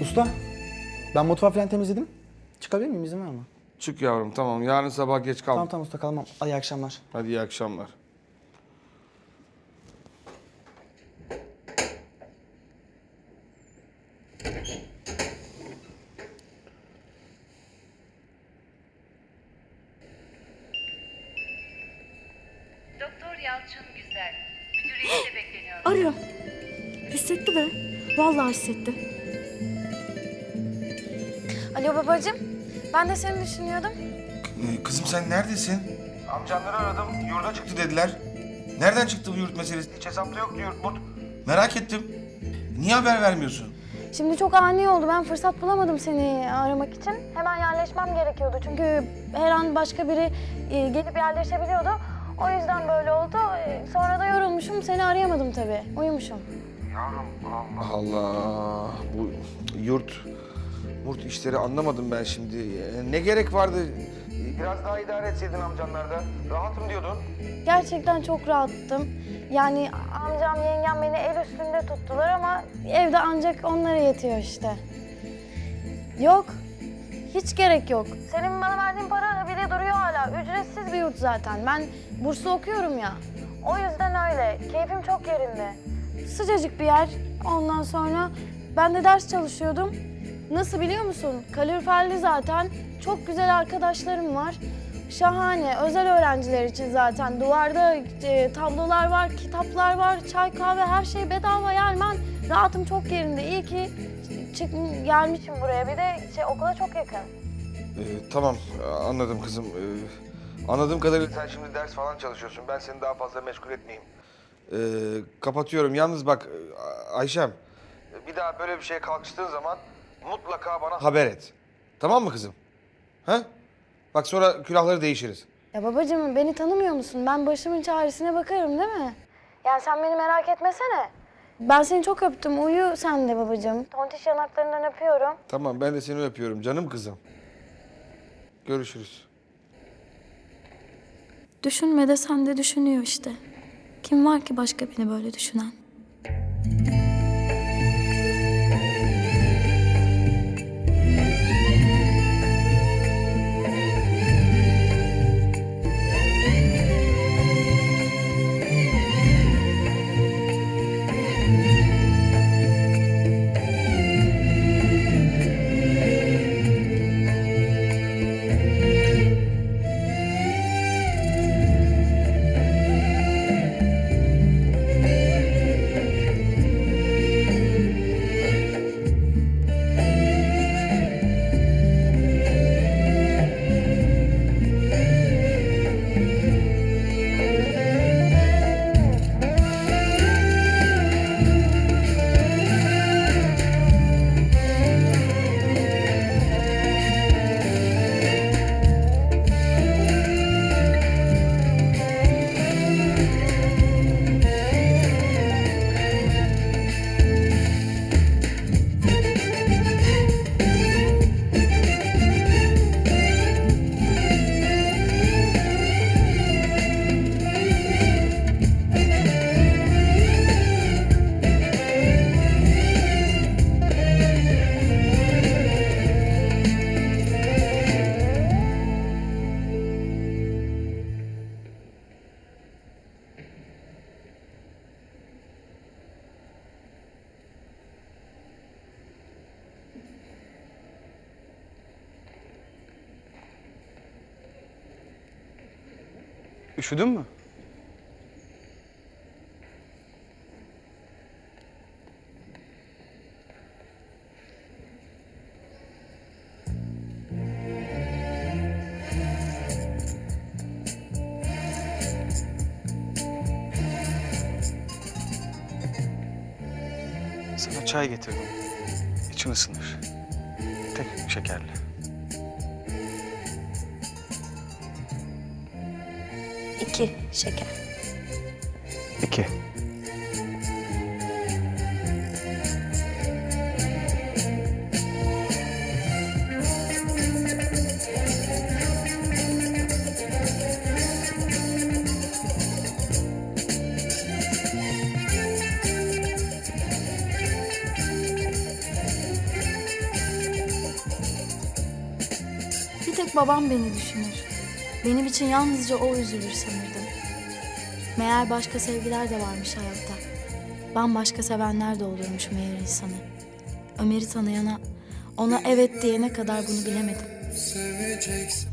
Usta, ben mutfağı falan temizledim. Çıkabilir miyim? İzin var mı? Çık yavrum tamam. Yarın sabah geç kalma. Tamam tamam usta kalmam. Hadi iyi akşamlar. Hadi iyi akşamlar. Doktor Yalçın Güzel. Müdüriyette bekleniyor. Arıyor. Hissetti be. Vallahi hissetti. Alo babacığım. Ben de seni düşünüyordum. Ee, kızım sen neredesin? Amcamları aradım. Yurda çıktı dediler. Nereden çıktı bu yurt meselesi? Hiç hesapta yoktu yurt murt. Merak ettim. Niye haber vermiyorsun? Şimdi çok ani oldu. Ben fırsat bulamadım seni aramak için. Hemen yerleşmem gerekiyordu. Çünkü her an başka biri e, gelip yerleşebiliyordu. O yüzden böyle oldu. E, Sonra da yorulmuşum. Seni arayamadım tabii. Uyumuşum. Allah bu yurt murt işleri anlamadım ben şimdi. Ee, Ne gerek vardı? Biraz daha idare etseydin amcanlarda. Rahatım diyordun. Gerçekten çok rahattım. Yani amcam, yengem beni el üstünde tuttular ama evde ancak onlara yetiyor işte. Yok. Hiç gerek yok. Senin bana verdiğin para bile duruyor hala. Ücretsiz bir yurt zaten. Ben burslu okuyorum ya. O yüzden öyle. Keyfim çok yerinde. Sıcacık bir yer. Ondan sonra ben de ders çalışıyordum. Nasıl biliyor musun? Kaloriferli zaten. Çok güzel arkadaşlarım var. Şahane. Özel öğrenciler için zaten. Duvarda e, tablolar var, kitaplar var, çay kahve her şey bedava. Yani ben rahatım çok yerinde. İyi ki çık gelmişim buraya. Bir de şey, okula çok yakın. Ee, tamam anladım kızım. Ee, anladığım kadarıyla sen şimdi ders falan çalışıyorsun. Ben seni daha fazla meşgul etmeyeyim. Ee, kapatıyorum. Yalnız bak Ayşem. Bir daha böyle bir şeye kalkıştığın zaman mutlaka bana haber et. Tamam mı kızım? Ha? Bak sonra külahları değişiriz. Ya babacığım beni tanımıyor musun? Ben başımın çaresine bakarım değil mi? Yani sen beni merak etmesene. Ben seni çok öptüm. Uyu sen de babacığım. Tontiş yanaklarından öpüyorum. Tamam ben de seni öpüyorum canım kızım. Görüşürüz. Düşünme de sen de düşünüyor işte. Kim var ki başka beni böyle düşünen? Üşüdün mü? Sana çay getirdim. İçin ısınır. Tek şekerli. İki şeker. İki. Bir tek babam beni düşünür. Benim için yalnızca o üzülür sanırdım. Meğer başka sevgiler de varmış hayatta. Bambaşka sevenler de olurmuş meğer insanı. Ömer'i tanıyana, ona evet diyene kadar bunu bilemedim. seveceksen